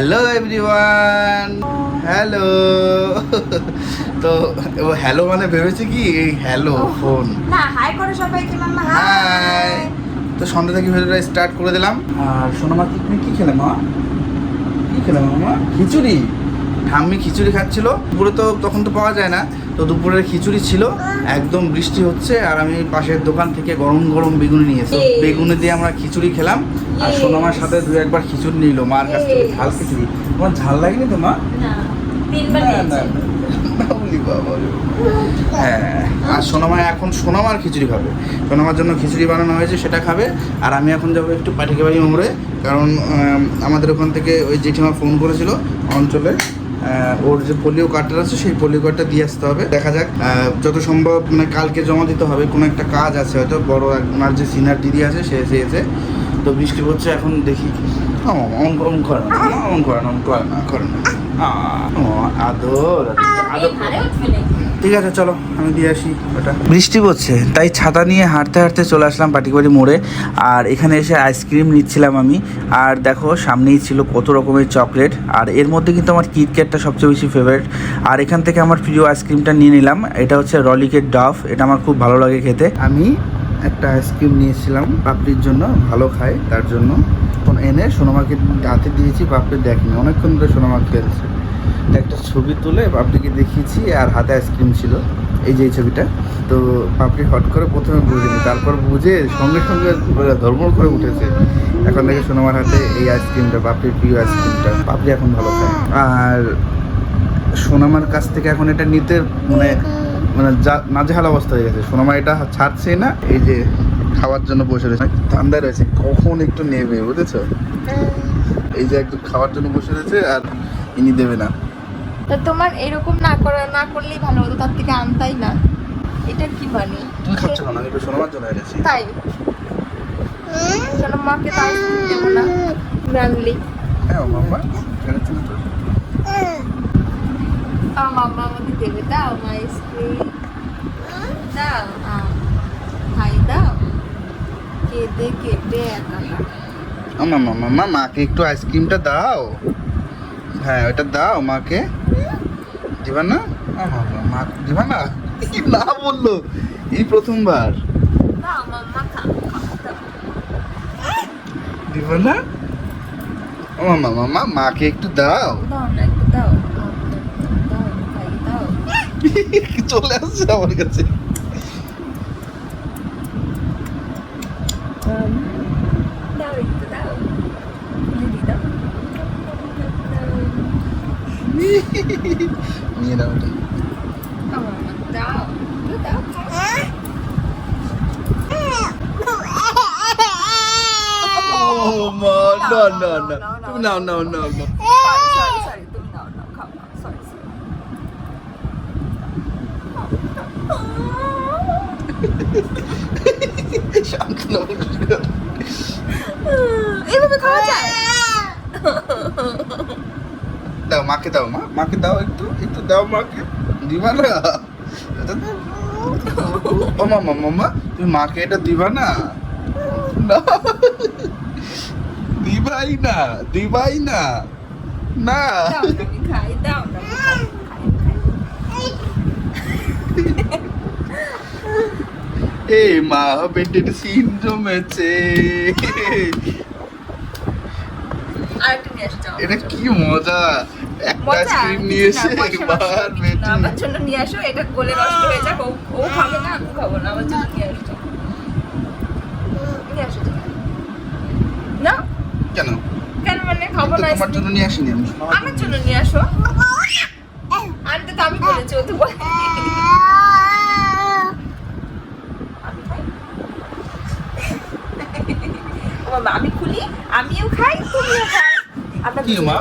Hello everyone hello তো ও hello মানে ভেবেছে কি এই হ্যালো ফোন না হাই করে সবাইকে মাম্মা হাই হাই তো সন্ধ্যা থেকে ভিডিওটা স্টার্ট করে দিলাম। আর সোনামা কি তুমি কি খেলে মা? কি খেলে মামা খিচুড়ি। ঠাম্মি খিচুড়ি খাচ্ছিল। দুপুরে তো তখন তো পাওয়া যায় না তো দুপুরের খিচুড়ি ছিল। একদম বৃষ্টি হচ্ছে আর আমি পাশের দোকান থেকে গরম গরম বেগুনি নিয়েছি Yay! বেগুনি দিয়ে আমরা খিচুড়ি খেলাম। আর Yes! সোনামার সাথে দু একবার খিচুড়ি নিল মার কাছ থেকে ঝাল খিচুড়ি। তোমার ঝাল লাগেনি তো মা। হ্যাঁ আর সোনামা এখন সোনামার খিচুড়ি খাবে। সোনামার জন্য খিচুড়ি বানানো হয়েছে সেটা খাবে। আর আমি এখন যাব একটু পাটিকে বাড়ি মোড়ে কারণ আমাদের ওখান থেকে ওই জেঠিমা ফোন করেছিল অঞ্চলে। ওর যে পোলিও কার্ডটা আছে সেই পোলিও কার্ডটা দিয়ে আসতে হবে। দেখা যাক যত সম্ভব মানে কালকে জমা দিতে হবে। কোনো একটা কাজ আছে হয়তো বড় এক- ওনার যে সিনিয়র দিদি আছে সে এসে এসে তো বৃষ্টি পড়ছে এখন দেখি। অন করে না। করে না করে না আদর আদর ঠিক আছে, চলো, আমি দিয়ে আসি ওটা। বৃষ্টি পড়ছে, তাই ছাতা নিয়ে হাঁটতে হাঁটতে চলে আসলাম পাটিকবাড়ি মোড়ে, আর এখানে এসে আইসক্রিম নিচ্ছিলাম আমি। আর দেখো, সামনেই ছিল কত রকমের চকলেট, আর এর মধ্যে কিন্তু আমার কিটক্যাটটা সবচেয়ে বেশি ফেভারিট আর এখান থেকে আমার প্রিয় আইসক্রিমটা নিয়ে নিলাম, এটা হচ্ছে রলিকের ডাফ এটা আমার খুব ভালো লাগে খেতে। আমি একটা আইসক্রিম নিয়েছিলাম পাপড়ির জন্য, ভালো খায়, তার জন্য। এনে সোনামাকে হাতে দিয়েছি, পাপড়ি দেখেনি অনেকক্ষণ ধরে সোনামা খেলছে। তো একটা ছবি তুলে পাপড়িকে দেখিয়েছি, আর হাতে আইসক্রিম ছিল। এই যে এই ছবিটা। তো পাপড়ি হট করে প্রথমে বুঝেনি তারপর বুঝে সঙ্গে সঙ্গে ধর্মর করে উঠেছে। এখন দেখে সোনামার হাতে এই আইসক্রিমটা পাপড়ির প্রিয় আইসক্রিমটা পাপড়ি এখন ভালো খায়। আর সোনামার কাছ থেকে এখন এটা নিতে মানে মানে নাজেহাল অবস্থা হয়ে গেছে। সোনামা এটা ছাড়ছেই না, এই যে খাওয়ার জন্য বসে রয়েছে। ঠান্ডা রয়েছে, কখন একটু নেবে, বুঝেছ? এই যে একদম খাওয়ার জন্য বসে রয়েছে, আর ইনি দেবে না। তা তোমার এরকম না করা না করলেই ভালো হতো তার থেকে আনতাই না। এটা কি বানি তুমি খাচ্ছ কেন? আমি একটু শোনাবার জন্য এনেছি। তাই? কেন মাকে তাই দেবো না? রানলি। হ্যাঁ মাম্মা এনেছি না তো। আমার মাম্মা আমাকে দেবে দাও আইসক্রিম। দাও খাই দাও। কেঁদে কেটে একা। ও মাম্মা মাম্মা মাকে একটু আইসক্রিমটা দাও। হ্যাঁ ওটা দাও মাকে। দিবা না মা দিবা না না বলল? এই প্রথমবার। দিবা না ও মাম্মা মাম্মা মাকে একটু দাও। চলে আসছে আমার কাছে দাও একটু দাও দিদি দাও নিয়ে নাও ওটা। দাও দাও। Oh, ma, no, no, no. No, no, no, no. Sorry, sorry, sorry, তুমি মাকে দাও মা। মাকে দাও একটু একটু দাও মাকে। দিবা না ও মামা মামা তুমি মাকে এটা দিবা না। দিবাই না। দিবাই না না। এই মা বেটের সিন জমেছে। এটা কি মজা? আইসক্রিম নিয়ে এসে আমার জন্য নিয়ে আসো এটা গলে নষ্ট হয়ে যাক ও- খাবে না আমি খাব না আমার জন্য নিয়ে নিয়ে আসো না? কেন? কেন মানে খাব না তোমার জন্য নিয়ে আসিনি আমি। আমার জন্য নিয়ে আসো। আনতে তো আমি বলেছি ও তো বলে আমি খুলি আমিও খাই তুমিও খাই আমরা কি মা?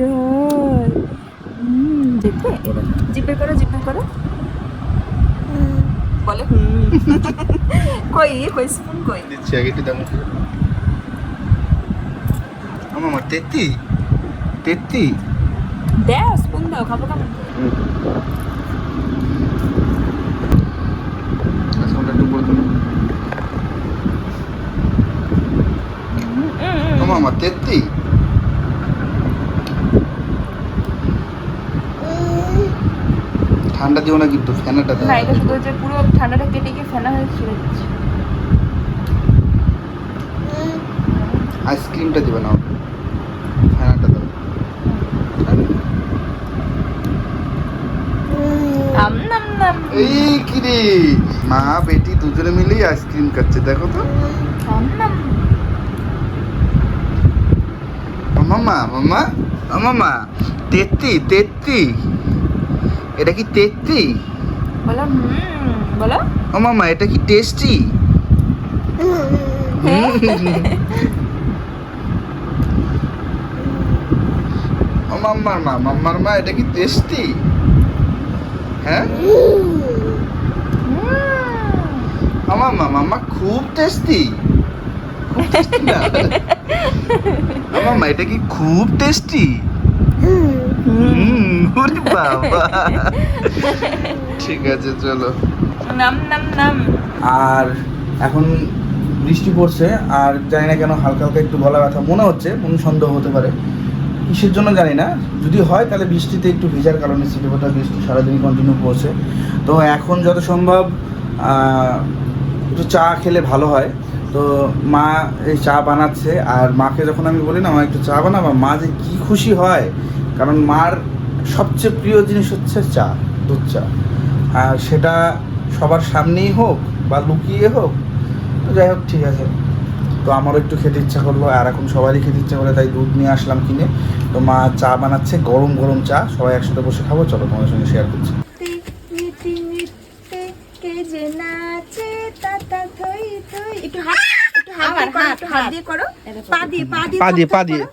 খেতে হয় জিপে জিপে করো। জিপে করো hmm. বলে hmm. কই কই স্পুন কই? দিচ্ছি আগে একটু দাম আমার তেত্তি তেত্তি দাও স্পুন দাও খাব খাব। আচ্ছা, আমার hmm, তেত্তি ঠান্ডা দিও না কিন্তু ফ্যানটা দাও। না এটা শুধু হচ্ছে পুরো ঠান্ডাটা কেটে গিয়ে ফেনা হয়ে ছেড়ে দিচ্ছি। আইসক্রিমটা দিবে না ফ্যানটা দাও। আম নাম নাম এই কি রে? মা বেটি দুজনে মিলেই আইসক্রিম খাচ্ছে দেখো তো। আম নাম মামা মামা মামা। তেত্রি তেত্রি এটা কি তেত্রি বলো বলো। ও মামা এটা কি টেস্টি ও মাম্মার মা মাম্মার মা এটা কি টেস্টি হ্যাঁ? ও মাম্মা মাম্মা খুব টেস্টি খুব টেস্টি না? ও মাম্মা এটা কি খুব টেস্টি ওরে বাবা। ঠিক আছে চলো। নাম নাম নাম। আর এখন বৃষ্টি পড়ছে আর জানি না কেন হালকা হালকা একটু গলা ব্যথা মনে হচ্ছে মনে সন্দেহ হতে পারে। কিসের জন্য জানি না যদি হয় তাহলে বৃষ্টিতে একটু ভেজার কারণে সিটিপোটা বৃষ্টি সারাদিন কন্টিনিউ পড়ছে। তো এখন যত সম্ভব একটু চা খেলে ভালো হয়। তো মা এই চা বানাচ্ছে আর মাকে যখন আমি বলি না মা একটু চা বানাবা? মা যে কী খুশি হয় কারণ মার সবচেয়ে প্রিয় জিনিস হচ্ছে চা দুধ চা। আর সেটা সবার সামনেই হোক বা লুকিয়ে হোক তো যাই হোক ঠিক আছে। তো আমারও একটু খেতে ইচ্ছা করল আর এখন সবারই খেতে ইচ্ছা করে তাই দুধ নিয়ে আসলাম কিনে। তো মা চা বানাচ্ছে গরম গরম চা সবাই একসাথে বসে খাব চলো তোমাদের সঙ্গে শেয়ার করছি। একটু হাত একটু হাত করো দিয়ে পা দিয়ে পা দিয়ে পা দিয়ে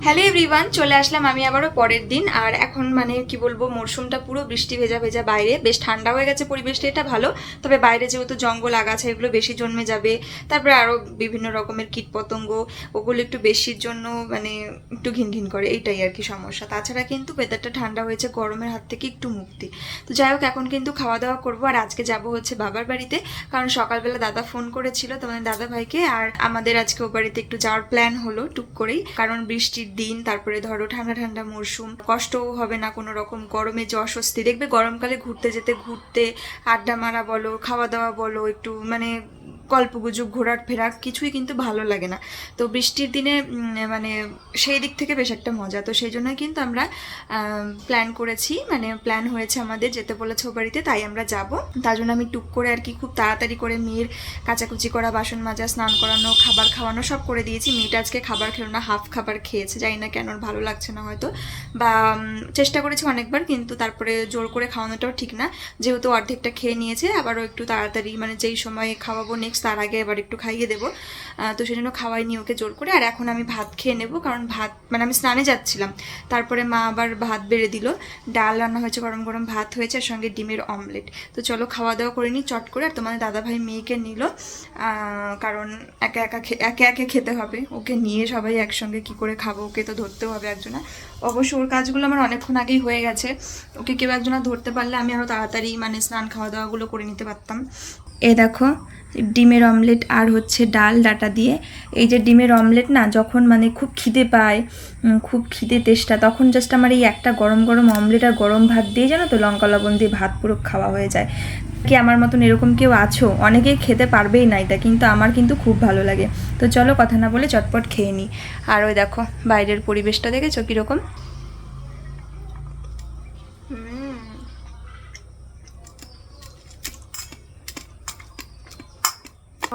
হ্যালো এভরিওয়ান চলে আসলাম আমি আবারও পরের দিন। আর এখন মানে কি বলব মরশুমটা পুরো বৃষ্টি ভেজা ভেজা বাইরে। বেশ ঠান্ডা হয়ে গেছে পরিবেশটা, এটা ভালো। তবে বাইরে যেহেতু জঙ্গল আগাছা, এগুলো বেশি জন্মে যাবে। তারপরে আরও বিভিন্ন রকমের কীটপতঙ্গ, ওগুলো একটু বেশির জন্য মানে একটু ঘিন ঘিন করে, এইটাই আর কি সমস্যা। তাছাড়া কিন্তু ওয়েদারটা ঠান্ডা হয়েছে, গরমের হাত থেকে একটু মুক্তি। তো যাই হোক, এখন কিন্তু খাওয়া দাওয়া করব। আর আজকে যাব হচ্ছে বাবার বাড়িতে, কারণ সকালবেলা দাদা ফোন করেছিল তোমাদের দাদা ভাইকে আর আমাদের আজকে ও বাড়িতে একটু যাওয়ার প্ল্যান হলো, টুক করেই। কারণ বৃষ্টির দিন, তারপরে ধরো ঠান্ডা ঠান্ডা মরশুম কষ্টও হবে না কোনো রকম গরমে যে অস্বস্তি। দেখবে গরমকালে ঘুরতে যেতে, ঘুরতে আড্ডা মারা বলো, খাওয়া দাওয়া বলো, একটু মানে গল্পগুজব ঘোরার ফেরা কিছুই কিন্তু ভালো লাগে না। তো বৃষ্টির দিনে মানে সেই দিক থেকে বেশ একটা মজা। তো সেই জন্যই কিন্তু আমরা প্ল্যান করেছি মানে প্ল্যান হয়েছে আমাদের যেতে বলেছে ও বাড়িতে, তাই আমরা যাব। তার জন্য আমি টুক করে আর কি খুব তাড়াতাড়ি করে মেয়ের কাচাকুচি করা, বাসন মাজা, স্নান করানো, খাবার খাওয়ানো সব করে দিয়েছি। মেয়েটা আজকে খাবার খেলো না, হাফ খাবার খেয়েছে, জানি না কেন ভালো লাগছে না হয়তো। বা চেষ্টা করেছি অনেকবার, কিন্তু তারপরে জোর করে খাওয়ানোটাও ঠিক না। যেহেতু অর্ধেকটা খেয়ে নিয়েছে, আবারও একটু তাড়াতাড়ি মানে যেই সময়ে খাওয়াবো নেক্সট তার আগে এবার একটু খাইয়ে দেবো। তো সেই জন্য খাওয়াইনি ওকে জোর করে। আর এখন আমি ভাত খেয়ে নেব, কারণ ভাত মানে আমি স্নানে যাচ্ছিলাম। তারপরে মা আবার ভাত বেড়ে দিল। ডাল রান্না হয়েছে, গরম গরম ভাত হয়েছে, আর সঙ্গে ডিমের অমলেট। তো চলো খাওয়া দাওয়া করে নিই চট করে। আর তোমাদের দাদাভাই মেয়েকে নিল। কারণ একা একা একে একে খেতে হবে। ওকে নিয়ে সবাই একসঙ্গে কি করে খাব? ওকে তো ধরতেও হবে একজনা। অবশ্য ওর কাজগুলো আমার অনেকক্ষণ আগেই হয়ে গেছে। ওকে কেউ একজনা ধরতে পারলে আমি আরও তাড়াতাড়ি মানে স্নান খাওয়া দাওয়াগুলো করে নিতে পারতাম। এ দেখো, ডিমের অমলেট আর হচ্ছে ডাল, ডাটা দিয়ে। এই যে ডিমের অমলেট না, যখন মানে খুব খিদে পায় খুব খিদে তেষ্টা, তখন জাস্ট আমার এই একটা গরম গরম অমলেট আর গরম ভাত দিয়ে জানো তো, লঙ্কা, লবণ দিয়ে ভাত পুরো খাওয়া হয়ে যায়। কি আমার মতন এরকম কেউ আছো? অনেকেই খেতে পারবেই না এটা, কিন্তু আমার কিন্তু খুব ভালো লাগে। তো চলো কথা না বলে চটপট খেয়ে নিই আর ওই দেখো, বাইরের পরিবেশটা দেখেছ কীরকম?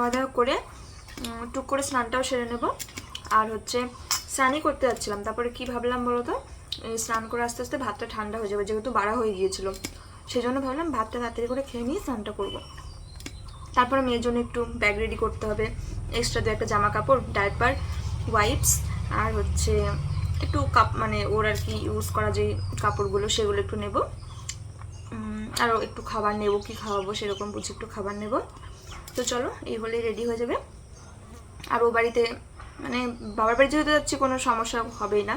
খাওয়া দাওয়া করে টুক করে স্নানটাও সেরে নেব। আর হচ্ছে স্নানই করতে যাচ্ছিলাম। তারপরে কি ভাবলাম বলো তো স্নান করে আস্তে আস্তে ভাতটা ঠান্ডা হয়ে যাবে, যেহেতু বাড়া হয়ে গিয়েছিল। সেই জন্য ভাবলাম ভাতটা তাড়াতাড়ি করে খেয়ে নিয়ে স্নানটা করব। তারপরে মেয়ের জন্য একটু ব্যাগ রেডি করতে হবে। এক্সট্রা দু একটা জামা কাপড় ডাইপার ওয়াইপস আর হচ্ছে একটু কাপ মানে ওর আর কি ইউজ করা যে কাপড়গুলো, সেগুলো একটু নেব। আরও একটু খাবার নেব, কি খাওয়াবো সেরকম বুঝে একটু খাবার নেব। তো চলো, এই হলেই রেডি হয়ে যাবে। আর ও বাড়িতে মানে বাবার বাড়ি যেহেতু যাচ্ছি, কোনো সমস্যা হবেই না।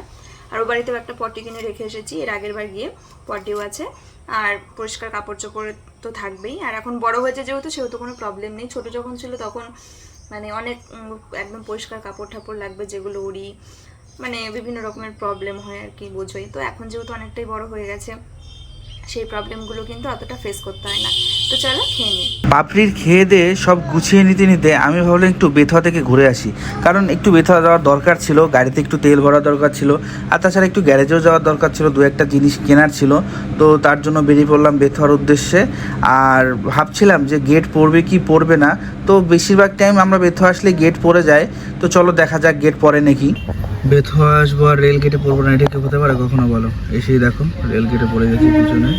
আর ও বাড়িতেও একটা পটি কিনে রেখে এসেছি, এর আগের বার গিয়ে পটিও আছে। আর পরিষ্কার কাপড় চোপড় তো থাকবেই। আর এখন বড় হয়েছে যেহেতু, সেহেতু কোনো প্রবলেম নেই। ছোট যখন ছিল তখন মানে অনেক একদম পরিষ্কার কাপড় ঠাপড় লাগবে, যেগুলো উড়ি মানে বিভিন্ন রকমের প্রবলেম হয় আর কি, বোঝোই। তো এখন যেহেতু অনেকটাই বড় হয়ে গেছে সেই প্রবলেমগুলো কিন্তু অতটা ফেস করতে হয় না। তো চলো খেয়ে নিই। পাপড়ির খেয়ে দিয়ে সব গুছিয়ে নিতে নিতে আমি ভাবলাম একটু বেথুয়া থেকে ঘুরে আসি। কারণ একটু বেথুয়া যাওয়ার দরকার ছিল, গাড়িতে একটু তেল ভরা দরকার ছিল, আর তাছাড়া একটু গ্যারেজেও যাওয়ার দরকার ছিল, দু একটা জিনিস কেনার ছিল। তো তার জন্য বেরিয়ে পড়লাম বেথুয়ার উদ্দেশ্যে। আর ভাবছিলাম যে গেট পড়বে কি পড়বে না, তো বেশিরভাগ টাইম আমরা বেথুয়া আসলে গেট পড়ে যায়। তো চলো দেখা যাক গেট পড়ে নাকি। বেথুয়া আসব আর রেল গেটে পড়ব না, এটা কি হতে পারে কখনো বলো? এসেই দেখো, রেল গেটে পড়ে গেছে পিছনে।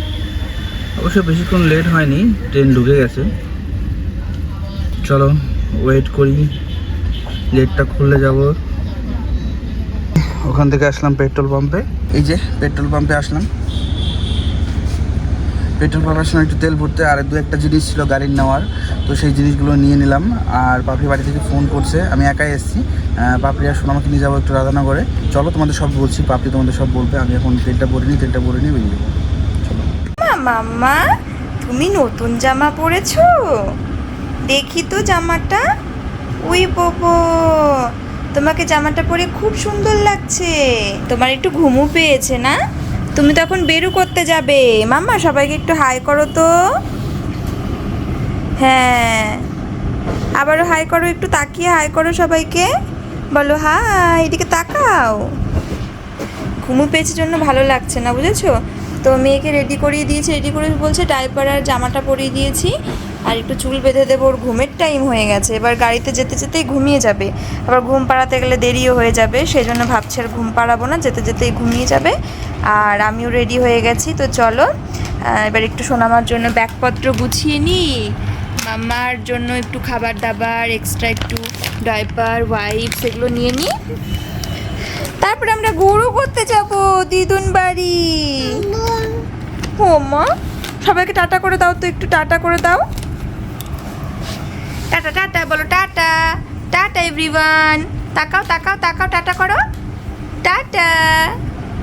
অবশ্য বেশিক্ষণ লেট হয়নি, ট্রেন ঢুকে গেছে। চলো ওয়েট করি গেটটা খুললে যাব। ওখান থেকে আসলাম পেট্রোল পাম্পে এই যে পেট্রোল পাম্পে আসলাম। পেট্রোল পাম্পে সময় একটু তেল ভরতে আর দু একটা জিনিস ছিল গাড়ির নেওয়ার, তো সেই জিনিসগুলো নিয়ে নিলাম। আর পাপড়ি বাড়ি থেকে ফোন করছে, আমি একাই এসেছি। পাপড়ি আর সোনামাকে নিয়ে যাব একটু রাধানগরে। চলো, তোমাদের সব বলছি পাপড়ি তোমাদের সব বলবে। আমি এখন তেলটা ভরে নিই, তেলটা ভরে নিয়ে বেরিয়ে যাব। মাম্মা, তুমি নতুন জামা পরেছো? দেখি তো জামাটা। উই বাবা, তোমাকে জামাটা পরে খুব সুন্দর লাগছে। তোমার একটু ঘুমও পেয়েছে না? তুমি তো এখন বেরু করতে যাবে। মাম্মা, সবাইকে একটু হাই করো তো। হ্যাঁ। আবারও হাই করো, একটু তাকিয়ে হাই করো সবাইকে। বলো হাই এদিকে তাকাও। ঘুমু পেয়েছে জন্য ভালো লাগছে না, বুঝেছ? তো মেয়েকে রেডি করিয়ে দিয়েছি রেডি করে বলছে ডাইপার আর জামাটা পরিয়ে দিয়েছি। আর একটু চুল বেঁধে দেবো, ওর ঘুমের টাইম হয়ে গেছে। এবার গাড়িতে যেতে যেতেই ঘুমিয়ে যাবে। আবার ঘুম পাড়াতে গেলে দেরিও হয়ে যাবে, সেই জন্য ভাবছি আর ঘুম পাড়াবো না, যেতে যেতেই ঘুমিয়ে যাবে। আর আমিও রেডি হয়ে গেছি, তো চলো এবার একটু সোনামার জন্য ব্যাগপত্র গুছিয়ে নিই মামার জন্য একটু খাবার দাবার এক্সট্রা একটু ডাইপার ওয়াইপস এগুলো নিয়ে নিই তারপরে আমরা গরু করতে যাব দিদুন বাড়ি। ও মা, সবাইকে টাটা করে দাও তো, একটু টাটা করে দাও। টাটা টাটা, বলো টাটা। টাটা এভরিওয়ান তাকাও তাকাও তাকাও, টাটা করো। টাটা।